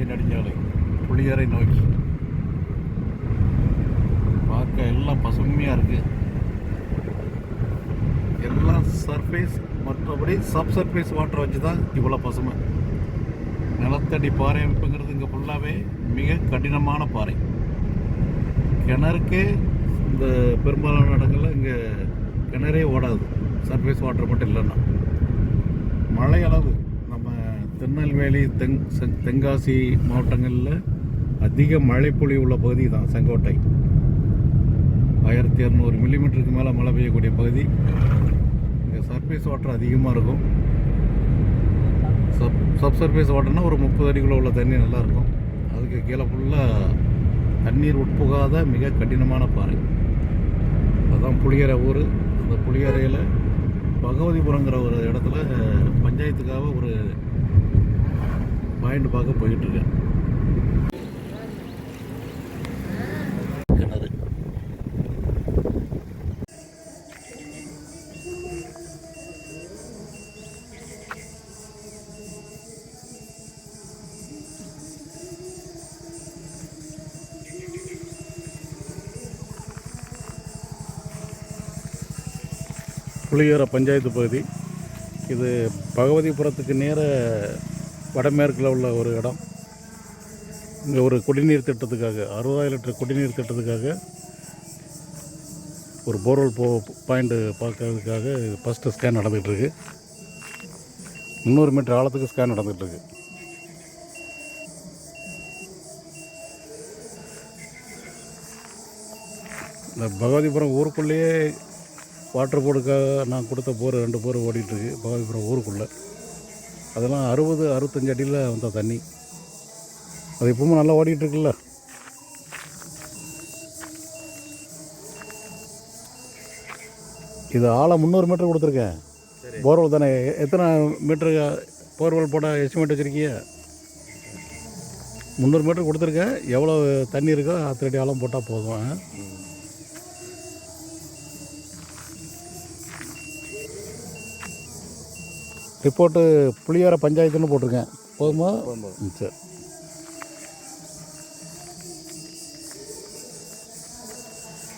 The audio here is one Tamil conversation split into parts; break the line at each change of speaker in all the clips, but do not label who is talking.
தேசிய நெடுஞ்சாலை புளியரை நோக்கி. பார்க்க எல்லாம் பசுமையாக இருக்குது எல்லாம் சர்ஃபேஸ் மற்றபடி சப் சர்ஃபேஸ் வாட்டர் வச்சு தான் இவ்வளோ பசுமை. நிலத்தடி பாறை அமைப்புங்கிறது இங்கே ஃபுல்லாகவே மிக கடினமான பாறை. கிணறுக்கே இந்த பெரும்பாலான இடங்களில் இங்கே கிணறே ஓடாது. சர்ஃபேஸ் வாட்டர் மட்டும் இல்லைன்னா. மழை அளவு திருநெல்வேலி தெங் தென்காசி மாவட்டங்களில் அதிக மழைப்பொழி உள்ள பகுதி தான் செங்கோட்டை. ஆயிரத்தி இரநூறு மில்லிமீட்டருக்கு மேலே மழை பெய்யக்கூடிய பகுதி. இங்கே சர்ஃபேஸ் வாட்டர் அதிகமாக இருக்கும். சப் சப் சர்ஃபேஸ் வாட்டர்னா ஒரு முப்பது அடிக்குள்ள உள்ள தண்ணி நல்லா இருக்கும். அதுக்கு கீழே ஃபுல்லாக தண்ணீர் உட்புகாத மிக கடினமான பாறை. அதுதான் புளியரை ஊர். அந்த புளியரையில் பகவதிபுரங்கிற ஒரு இடத்துல பஞ்சாயத்துக்காக ஒரு பாயிண்ட் பார்க்க போயிட்டுருக்கேன். கிணறு புளியரை பஞ்சாயத்து பகுதி. இது பகவதிபுரத்துக்கு நேர வடமேற்கில் உள்ள ஒரு இடம். இங்கே ஒரு குடிநீர் திட்டத்துக்காக அறுபதாயிரம் லிட்டர் குடிநீர் திட்டத்துக்காக ஒரு போர்வெல் போ பாயிண்ட்டு பார்க்கறதுக்காக ஃபஸ்ட்டு ஸ்கேன் நடந்துகிட்ருக்கு. முந்நூறு மீட்டர் ஆழத்துக்கு ஸ்கேன் நடந்துகிட்ருக்கு. இந்த பகவதிபுரம் ஊருக்குள்ளேயே வாட்டர் போர்டுக்காக நான் கொடுத்த போர் ரெண்டு போர் ஓடிட்டுருக்கு பகவதிபுரம் ஊருக்குள்ளே. அதெல்லாம் அறுபது அறுபத்தஞ்சு அடியில் வந்த தண்ணி. அது இப்பவும் நல்லா ஓடிட்டு இருக்குல்ல இது ஆழம் முந்நூறு மீட்டர் கொடுத்துருக்கேன். போர்வெல் தானே? எத்தனை மீட்டரு போர்வெல் போட எஸ்டிமேட் வச்சுருக்கீங்க? முந்நூறு மீட்டர் கொடுத்துருக்கேன். எவ்வளோ தண்ணி இருக்கோ அத்தனை அடி ஆழம் போட்டால் போதும். ரிப்போர்ட்டு புளியார பஞ்சாயத்துன்னு போட்டிருக்கேன். போதுமா? சரி.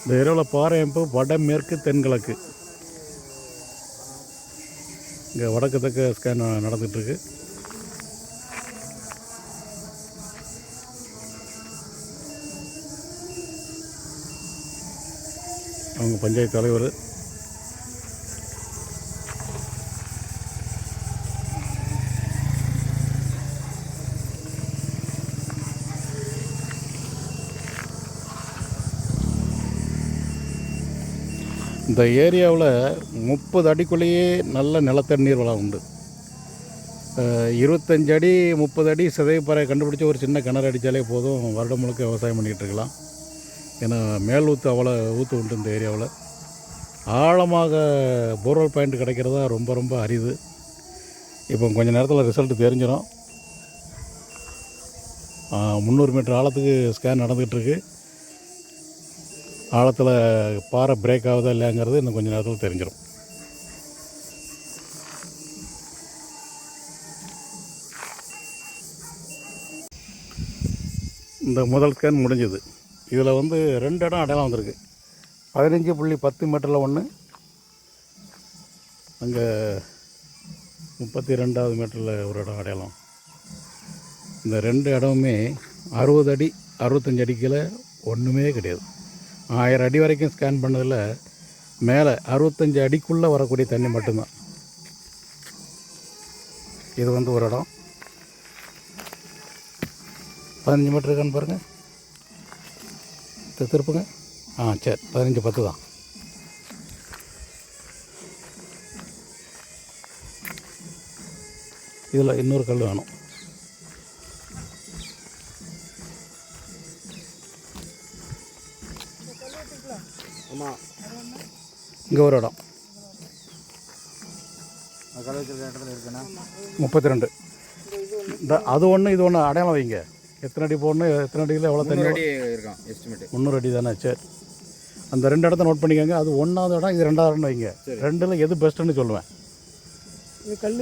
இந்த இரவில் பாறை அமைப்பு வடமேற்கு தென்கிழக்கு. இங்கே வடக்கு தெற்கு ஸ்கேன் நடந்துகிட்ருக்கு. அவங்க பஞ்சாயத்து தலைவர் இந்த ஏரியாவில் முப்பது அடிக்குள்ளேயே நல்ல நிலத்தண்ணீர் வளம் உண்டு. இருபத்தஞ்சு அடி முப்பது அடி சிதைப்பாறை கண்டுபிடிச்சி ஒரு சின்ன கிணறு அடித்தாலே போதும். வருடம் முழுக்க விவசாயம் பண்ணிகிட்டு இருக்கலாம். ஏன்னா மேல் ஊற்று அவ்வளோ ஊற்று உண்டு இந்த ஏரியாவில். ஆழமாக போர்வெல் பாயிண்ட் கிடைக்கிறதா ரொம்ப ரொம்ப அரிது. இப்போ கொஞ்ச நேரத்தில் ரிசல்ட் தெரிஞ்சிடும் முந்நூறு மீட்டர் ஆழத்துக்கு ஸ்கேன் நடந்துகிட்ருக்கு ஆழத்தில் பாறை பிரேக் ஆகுதா இல்லைங்கிறது இன்னும் கொஞ்சம் நேரத்தில் தெரிஞ்சிடும் இந்த முதல் ஸ்கேன் முடிஞ்சது. இதில் வந்து ரெண்டு இடம் அடையாளம் வந்திருக்கு. பதினஞ்சு புள்ளி பத்து மீட்டரில் ஒன்று அங்கே முப்பத்தி ரெண்டாவது மீட்டரில் ஒரு இடம் அடையாளம். இந்த ரெண்டு இடமுமே அறுபது அடி அறுபத்தஞ்சு அடிக்கில் ஒன்றுமே கிடையாது. ஆயிரம் அடி வரைக்கும் ஸ்கேன் பண்ணதில் மேலே அறுபத்தஞ்சு அடிக்குள்ளே வரக்கூடிய தண்ணி மட்டும்தான். இது வந்து ஒரு இடம். பதினஞ்சு மீட்டர் இருக்கான்னு பாருங்கள் திருப்புங்க. ஆ சரி. பதினஞ்சு பத்து தான். இதில் இன்னொரு கல் வேணும். இங்கே ஒரு இடம். முப்பத்தி ரெண்டு இந்த அது ஒன்று இது ஒன்று அடையாளம் வைங்க. எத்தனை அடி போடணும் எத்தனை அடியில் எவ்வளோ தண்ணி
எஸ்டிமேட்
முந்நூறு அடி தானே சரி. அந்த ரெண்டு இடத்த நோட் பண்ணிக்கோங்க. அது ஒன்றாவது இடம் இது ரெண்டாவது இடம் வைங்க ரெண்டில் எது பெஸ்ட்டுன்னு சொல்லுவேன்.
இது கல்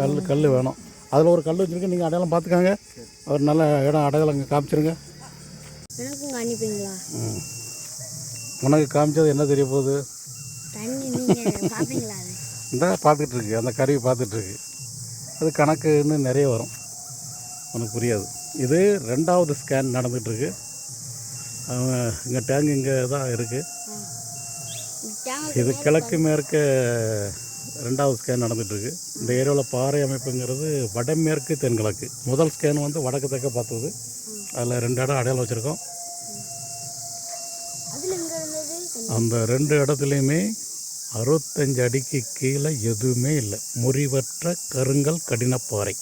கல் கல் வேணும். அதில் ஒரு கல் வச்சுருக்கேன் நீங்கள் அடையாளம் பார்த்துக்காங்க. அவர் நல்ல இடம் அடையாளம் காமிச்சிருங்க. உனக்கு காமிச்சது என்ன தெரிய போகுது? இந்த பார்த்துட்டு இருக்கு அந்த கருவி பார்த்துட்டு இருக்கு அது கணக்குன்னு நிறைய வரும். உனக்கு புரியாது. இது ரெண்டாவது ஸ்கேன் நடந்துகிட்ருக்கு. இங்கே டேங்க் இங்கே தான் இருக்குது இது கிழக்கு மேற்கு ரெண்டாவது ஸ்கேன் நடந்துகிட்ருக்கு. இந்த ஏரியாவில் பாறை அமைப்புங்கிறது வடமேற்கு தென்கிழக்கு. முதல் ஸ்கேன் வந்து வடக்கு தெற்க பார்த்தது. அதில் ரெண்டு இடம் அடையாளம் வச்சுருக்கோம். அந்த ரெண்டு இடத்துலையுமே அறுபத்தஞ்சு அடிக்கு கீழே எதுவுமே இல்லை. முறிவற்ற கருங்கல் கடினப்பாறை.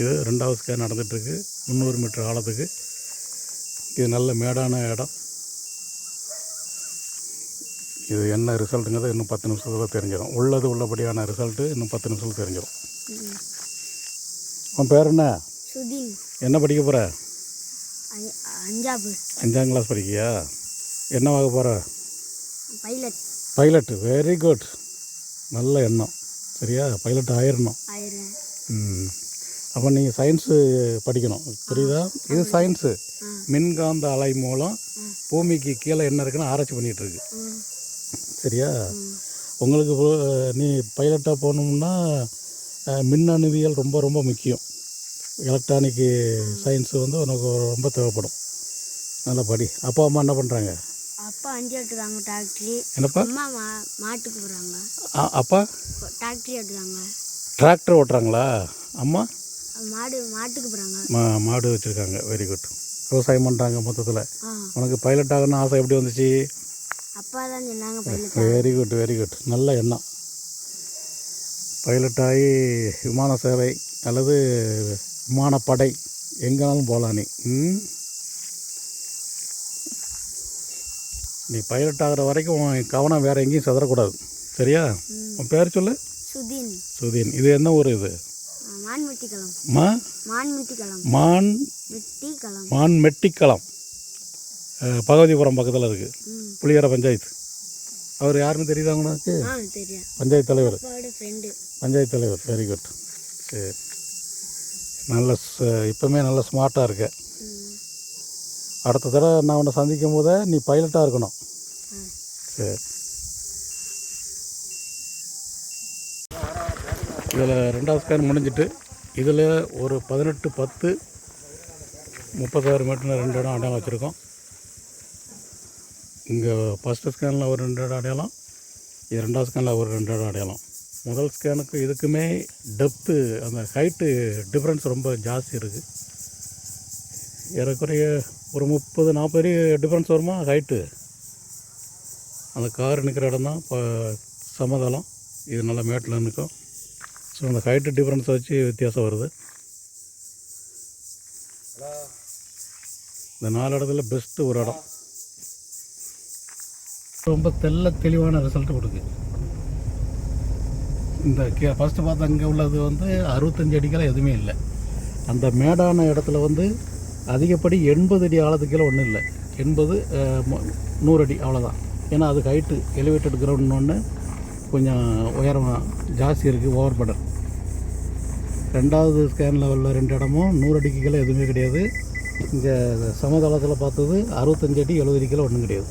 இது ரெண்டாவது ஸ்கேன் நடந்துகிட்ருக்கு முந்நூறு மீட்டர் ஆழத்துக்கு. இது நல்ல மேடான இடம். இது என்ன ரிசல்ட்டுங்கிறது இன்னும் பத்து நிமிஷத்தில் தெரிஞ்சிடும். உள்ளது உள்ளபடியான ரிசல்ட்டு இன்னும் பத்து நிமிஷத்தில் தெரிஞ்சிடும். உன் பேர் என்ன?
சுதீன்.
என்ன படிக்க போகிற
அஞ்- அஞ்சாப்பு
அஞ்சாம் கிளாஸ் படிக்கியா என்ன வாங்க போகிற
பைலட்
பைலட்டு வெரி குட் நல்ல எண்ணம். சரியா? பைலட் ஆயிடணும் ம். அப்போ நீங்கள் சயின்ஸு படிக்கணும். புரியுதா? இது சயின்ஸு. மின்காந்த அலை மூலம் பூமிக்கு கீழே என்ன இருக்குன்னு ஆராய்ச்சி
ம்
சரியா? உங்களுக்கு நீ பைலட்டாக போகணும்னா மின்னணுவியல் ரொம்ப ரொம்ப முக்கியம். எலக்ட்ரானிக்கு சயின்ஸு வந்து உனக்கு ரொம்ப தேவைப்படும். நல்லா படி அப்பா அம்மா என்ன பண்ணுறாங்க
அப்பா அஞ்சு எடுத்துறாங்க டாக்டரி
என்னப்பா?
அம்மா மாட்டுக்கு போகிறாங்க
அப்பா?
டாக்டரி எடுத்துறாங்க
டிராக்டர் ஓட்டுறாங்களா? அம்மா?
மாடு மாட்டுக்கு போகிறாங்க
மா மாடு வச்சுருக்காங்க. வெரி குட் விவசாயம் பண்ணுறாங்க மொத்தத்தில். உனக்கு பைலட் ஆகணும்னு ஆசை எப்படி வந்துச்சு?
அப்பா தான் சொன்னாங்க
வெரி குட் வெரி குட் நல்ல எண்ணம். பைலட் ஆகி விமான சேவை அல்லது விமானப்படை எங்கேனாலும் போகலாம் நீ? நீ பைலட் ஆகிற வரைக்கும் உன் கவனம் வேறு எங்கேயும் செதறக்கூடாது. சரியா? உன் பேர் சொல்லு?
சுதீன்.
சுதீன். இது என்ன ஊர் இது? மான் மான் மெட்டிக்களம் பகவதிபுரம் பக்கத்தில் இருக்குது புளியர பஞ்சாயத்து. அவர் யாருன்னு தெரியுதா
தெரியும்.
பஞ்சாயத்து தலைவர். பஞ்சாயத்து தலைவர். வெரி குட் சரி. நல்ல இப்போமே நல்ல ஸ்மார்ட்டாக இருக்க. அடுத்த தடவை நான் உன்னை சந்திக்கும் போதே நீ பைலட்டாக இருக்கணும். சரி. இதில் ரெண்டாவது ஸ்கேன் முடிஞ்சிட்டு இதில் ஒரு பதினெட்டு பத்து முப்பத்தாறு மீட்டர் ரெண்டு இடம் அடையாளம் வச்சுருக்கோம். இங்கே ஃபஸ்ட்டு ஸ்கேனில் ஒரு ரெண்டு இடம் அடையாளம் இது ரெண்டாவது ஸ்கேனில் ஒரு ரெண்டு இடம் அடையாளம். முதல் ஸ்கேனுக்கு இதுக்குமே டெப்த்து அந்த ஹைட்டு டிஃப்ரென்ஸ் ரொம்ப ஜாஸ்தி இருக்குது ஏறக்குறைய ஒரு முப்பது நாற்பது அடி டிஃப்ரென்ஸ் வருமா? ஹைட்டு அந்த கார் நிற்கிற இடம் தான் இப்போ சமதளம். இது நல்லா மேட்டில் நிற்கும் ஸோ அந்த ஹைட்டு டிஃப்ரென்ஸ் வச்சு வித்தியாசம் வருது. இந்த நாலு இடத்துல பெஸ்ட்டு ஒரு இடம். ரொம்ப தெல்ல தெளிவான ரிசல்ட் கொடுக்கு இந்த கே ஃபஸ்ட்டு பார்த்தா அங்கே உள்ளது வந்து அறுபத்தஞ்சு அடிக்கெல்லாம் எதுவுமே இல்லை. அந்த மேடான இடத்துல வந்து அதிகப்படி எண்பது அடி ஆழத்துக்கெல்லாம் ஒன்றும் இல்லை. எண்பது நூறு அடி அவ்வளோதான் ஏன்னா அதுக்கு ஹைட்டு எலிவேட்டட் கிரவுண்ட் ஒன்று கொஞ்சம் உயரம் ஜாஸ்தி இருக்குது ஓவர் படர் ரெண்டாவது ஸ்கேன் லெவலில் ரெண்டு இடமும் நூறு அடிக்கு கீழே எதுவுமே கிடையாது. இங்கே சமதளத்தில் பார்த்தது அறுபத்தஞ்சு அடி எழுபது அடிக்கெல்லாம் ஒன்றும் கிடையாது.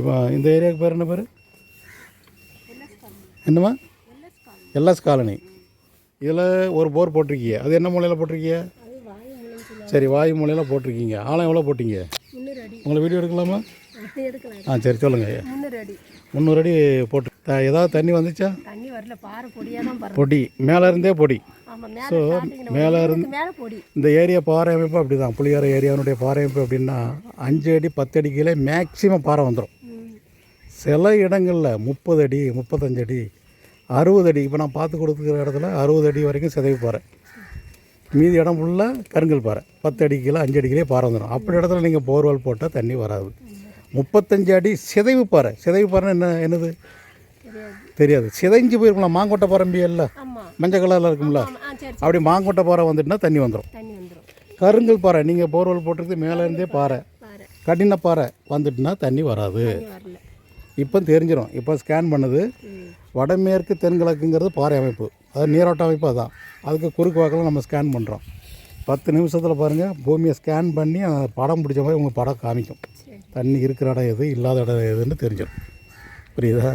இப்போ இந்த ஏரியாவுக்கு பேர் என்ன பேர்? என்னம்மா? LS colony. இதில் ஒரு போர் போட்டிருக்கீங்க அது என்ன மூலையில் போட்டிருக்கீங்க சரி வாயு மூலையில் போட்டிருக்கீங்க. ஆழம் எவ்வளோ போட்டீங்க? உங்களை வீடியோ எடுக்கலாமா? ஆ சரி சொல்லுங்கள்
முந்நூறு அடி
போட்டு ஏதாவது தண்ணி வந்துச்சா?
தண்ணி வரல பாறை பொடியாக தான்
பொடி. மேலே இருந்தே பொடி. ஸோ மேலே இருந்து இந்த ஏரியா பாறை அமைப்பு அப்படி தான் புளியார ஏரியாவுடைய பாறை அமைப்பு அப்படின்னா அஞ்சு அடி பத்து அடி கீழே மேக்ஸிமம் பாறை வந்துடும் சில இடங்களில் முப்பது அடி முப்பத்தஞ்சு அடி அறுபது அடி. இப்போ நான் பார்த்து கொடுக்குற இடத்துல அறுபது அடி வரைக்கும் சிதைவு பாறை. மீதி இடம் ஃபுல்லாக கருங்கல் பாறை. பத்து அடி கீழே அஞ்சு அடி கீழே பாறை வந்துடும் அப்படி இடத்துல நீங்கள் போர்வெல் போட்டால் தண்ணி வராது. முப்பத்தஞ்சு அடி சிதைவு பாறை. சிதைவு பாறைன்னா என்ன என்னது?
தெரியாது.
சிதைஞ்சு போயிருக்கலாம் மாங்கொட்டை பரம்பி இல்லை?
ஆமாம்
மஞ்சள் கலரில் இருக்கும்ல? அப்படி மாங்கொட்டை பாறை வந்துட்டுனா தண்ணி வந்துடும் கருங்கல் பாறை. நீங்கள் போர்வெல் போட்டிருக்கு மேலே இருந்தே பாறை. கடின பாறை வந்துட்டுனா தண்ணி வராது. இப்போ தெரிஞ்சிடும் இப்போ ஸ்கேன் பண்ணது. வடமேற்கு தென்கிழக்குங்கிறது பாறை அமைப்பு. அது நீரோட்ட அமைப்பு அதான். அதுக்கு குறுக்கு வாக்கில் நம்ம ஸ்கேன் பண்ணுறோம் பத்து நிமிஷத்தில் பாருங்கள் பூமியை ஸ்கேன் பண்ணி அந்த படம் பிடிச்ச மாதிரி உங்களுக்கு படம் காமிக்கும். தண்ணி இருக்கிற இடம் எது இல்லாத இடம் எதுன்னு தெரிஞ்சிடும் புரியுதா?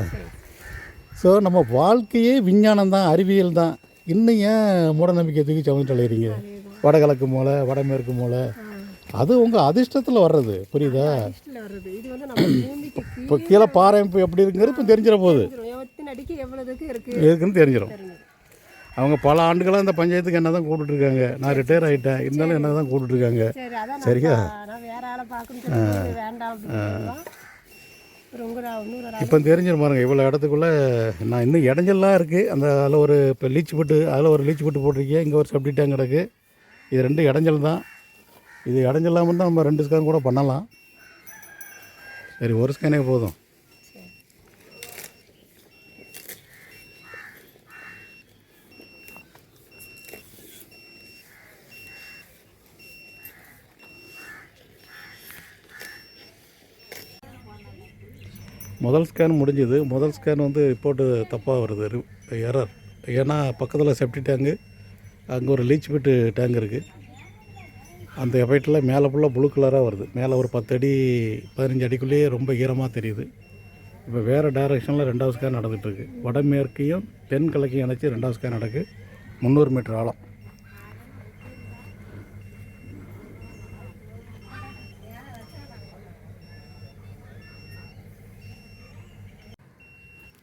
ஸோ நம்ம வாழ்க்கையே விஞ்ஞானம் தான் அறிவியல் தான். இன்னும் ஏன் மூடநம்பிக்கை தூக்கி சமைச்சு அலையிறீங்க? வடகிழக்கு மூலை வடமேற்கு மூலை அது உங்கள் அதிர்ஷ்டத்தில் வர்றது. புரியுதா? இப்போ கீழே பாறை எப்படி இருக்குங்கிறது இப்போ தெரிஞ்சிட போகுது
கீழே எத்தனை அடிக்கு எவ்வளவுக்கு இருக்கு?
எதுக்குன்னு தெரிஞ்சிடும் அவங்க பல ஆண்டுகளாக இந்த பஞ்சாயத்துக்கு என்ன தான் கூப்பிட்டுருக்காங்க நான் ரிட்டையர் ஆகிட்டேன் இருந்தாலும் என்ன தான் கூப்பிட்டுருக்காங்க சரியா? இப்போ தெரிஞ்சிடும் பாருங்க. இவ்வளோ இடத்துக்குள்ளே நான் இன்னும் இடைஞ்சல்லாம் இருக்குது அந்த அதில் ஒரு இப்போ லீச் போட்டு அதில் ஒரு லீச் போட்டு போட்டிருக்கேன் இங்கே ஒரு செப்டி டேங்க் கிடக்கு. இது ரெண்டு இடைஞ்சல் தான். இது இடைஞ்சல்லாமல் தான் நம்ம ரெண்டு ஸ்கேன் கூட பண்ணலாம். சரி ஒரு ஸ்கேனே போதும். முதல் ஸ்கேன் முடிஞ்சுது. முதல் ஸ்கேன் வந்து ரிப்போர்ட்டு தப்பாக வருது. எரர் ஏன்னா பக்கத்தில் செப்டி டேங்கு அங்கே ஒரு லீச் பிட்டு டேங்க் இருக்குது அந்த எஃபெக்டில் மேலே ஃபுல்லாக ப்ளூ கலராக வருது. மேலே ஒரு பத்து அடி பதினஞ்சு அடிக்குள்ளேயே ரொம்ப ஈரமாக தெரியுது. இப்போ வேறு டைரெக்ஷனில் ரெண்டாவது ஸ்கேன் நடந்துகிட்ருக்கு வடமேற்கையும் தென்கிழக்கையும் இணைச்சி ரெண்டாவது ஸ்கேன் நடக்கு. முந்நூறு மீட்டர் ஆழம்.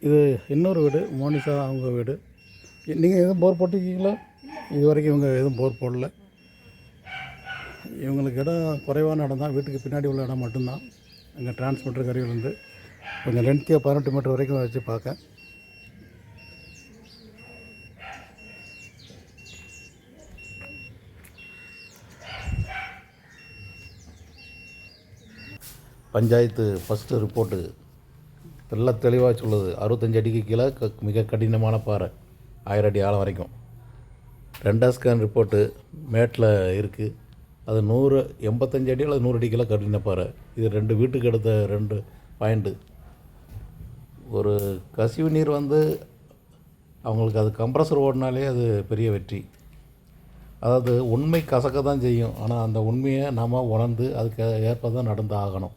இது இன்னொரு வீடு மோனிஷா அவங்க வீடு. நீங்கள் எதுவும் போர் போட்டிருக்கீங்களா? இது வரைக்கும் இவங்க எதுவும் போர் போடல. இவங்களுக்கு இடம் குறைவான இடம் தான். வீட்டுக்கு பின்னாடி உள்ள இடம் மட்டும்தான். அங்கே டிரான்ஸ்மிட்டர் கருவிலேருந்து கொஞ்சம் லென்த்தியாக பதினெட்டு மீட்டர் வரைக்கும் வச்சு பார்க்க. பஞ்சாயத்து ஃபஸ்ட்டு ரிப்போர்ட்டு நல்லா தெளிவாக சொல்லுது. அறுபத்தஞ்சு அடிக்கு கீழே க- மிக கடினமான பாறை. ஆயிரம் அடி ஆழம் வரைக்கும். ரெண்டா ஸ்கேன் ரிப்போர்ட்டு மேட்டில் இருக்குது அது நூறு எண்பத்தஞ்சு அடி அல்லது நூறு அடிக்கெல்லாம் கட்டினப்பார் இது ரெண்டு வீட்டுக்கு எடுத்த ரெண்டு பாயிண்ட்டு ஒரு கசிவு நீர் வந்து அவங்களுக்கு அது கம்ப்ரஸர் ஓடினாலே அது பெரிய வெற்றி. அதாவது உண்மை கசக்க தான் செய்யும். ஆனால் அந்த உண்மையை நாம் உணர்ந்து அதுக்கு ஏற்ப தான் நடந்து ஆகணும்.